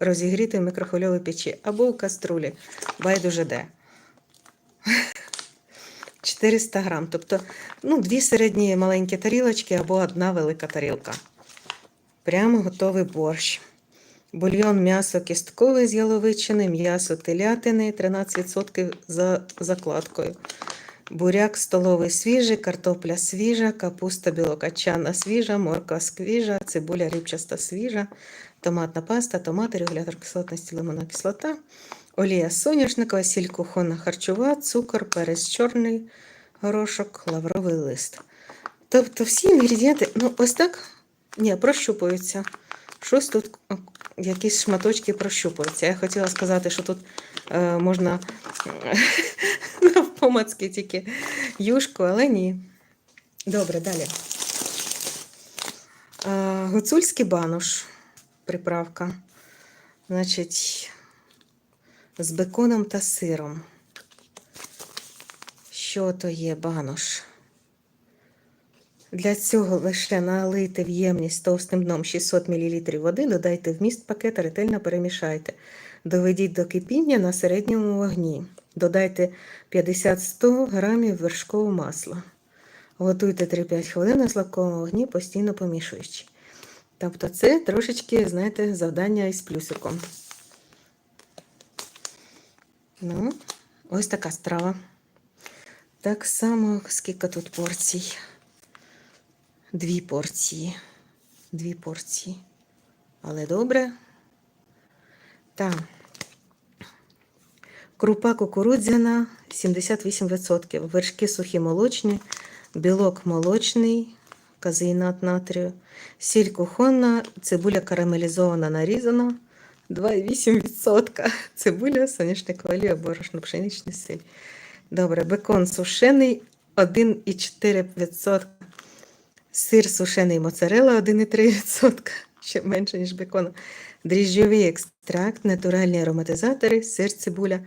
розігріти в мікрохвильовій печі або в каструлі. Байдуже де. 400 грам. Тобто, ну, дві середні маленькі тарілочки або одна велика тарілка. Прямо готовий борщ. Бульйон м'ясо кісткове з яловичини, м'ясо телятини 13% за закладкою. Буряк столовий свіжий, картопля свіжа, капуста білокачана свіжа, морква свіжа, цибуля рибчаста свіжа, томатна паста, томати, регулятор кислотності, лимонна кислота, олія соняшникова, сіль кухонна харчова, цукор, перець чорний, горошок, лавровий лист. Тобто всі інгредієнти, ну ось так, ні, прощупуються. Щось тут якісь шматочки прощупуються. Я хотіла сказати, що тут е, можна навпомацьки тільки юшку, але ні. Добре, далі. Е, гуцульський банош. Приправка. Значить, з беконом та сиром. Що то є банош? Для цього лише налийте в ємність товстим дном 600 мл води, додайте вміст пакета, ретельно перемішайте. Доведіть до кипіння на середньому вогні. Додайте 50-100 грамів вершкового масла. Готуйте 3-5 хвилин на слабкому вогні, постійно помішуючи. Тобто це трошечки, знаєте, завдання із плюсиком. Ну, ось така страва. Так само, скільки тут порцій. Дві порції. Дві порції. Але добре. Так. Крупа кукурудзяна 78%. Вершки сухі молочні, білок молочний, казеїнат натрію, сіль кухонна, цибуля карамелізована нарізана 2,8%. Цибуля, соняшникова олія, борошно, пшеничний сіль. Добре, бекон сушений 1,4%. Сир сушений моцарела 1,3%, ще менше, ніж бекону. Дріжджовий екстракт, натуральні ароматизатори, сир, цибуля,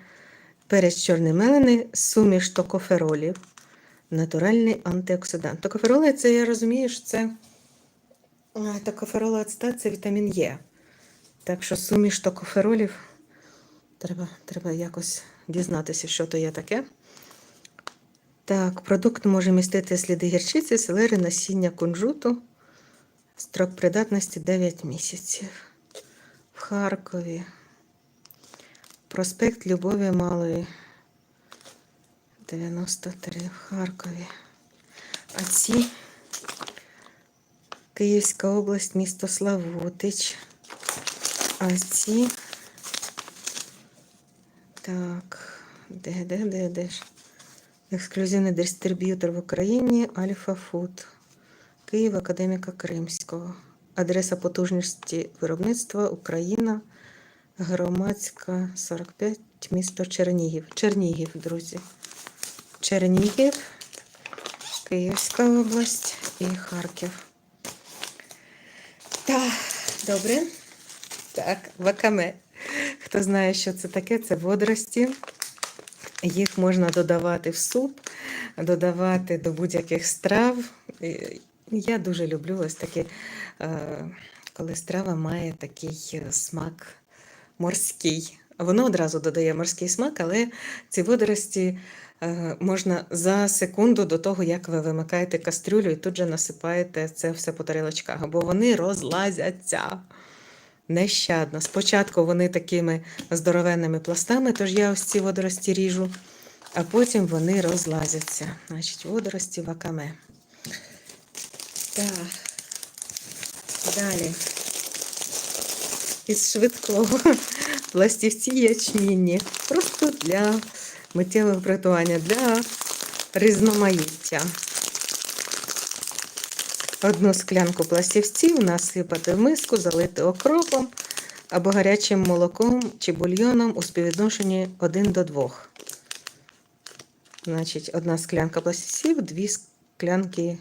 перець чорний мелений, суміш токоферолів, натуральний антиоксидант. Токофероли, це я розумію, що це а, токоферол ацетат це вітамін Е. Так що суміш токоферолів треба, треба якось дізнатися, що то є таке. Так, продукт може містити сліди гірчиці, селери, насіння кунжуту. Строк придатності 9 місяців. В Харкові. Проспект Любові Малої. 93 в Харкові. А ці Київська область, місто Славутич. А ці. Так, де, де, де, де ж? Ексклюзивний дистриб'ютор в Україні Альфа Фуд. Київ Академіка Кримського. Адреса потужності виробництва Україна. Громадська 45, місто Чернігів. Чернігів, друзі. Чернігів, Київська область і Харків. Так, добре. Так, вакаме. Хто знає, що це таке, це водорості. Їх можна додавати в суп, додавати до будь-яких страв. Я дуже люблю ось такі, е, коли страва має такий е, смак морський. Воно одразу додає морський смак, але ці водорості е, можна за секунду до того, як ви вимикаєте кастрюлю і тут же насипаєте це все по тарілочках, бо вони розлазяться нещадно. Спочатку вони такими здоровенними пластами, тож я ось ці водорості ріжу, а потім вони розлазяться. Значить, водорості вакаме. Так. Далі. Із швидкого пластівці ячмінні. Просто для миттєвого приготування, для різноманіття. Одну склянку пластівців насипати в миску, залити окропом або гарячим молоком чи бульйоном у співвідношенні 1 до 2. Значить, одна склянка пластівців, дві склянки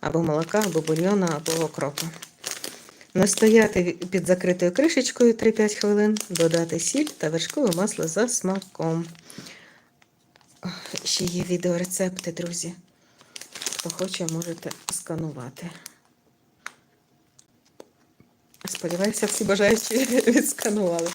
або молока, або бульйона, або окропу. Настояти під закритою кришечкою 3-5 хвилин, додати сіль та вершкове масло за смаком. Ще є відеорецепти, друзі. Хто хоче, можете сканувати. Сподіваюся, всі бажаючі відсканували.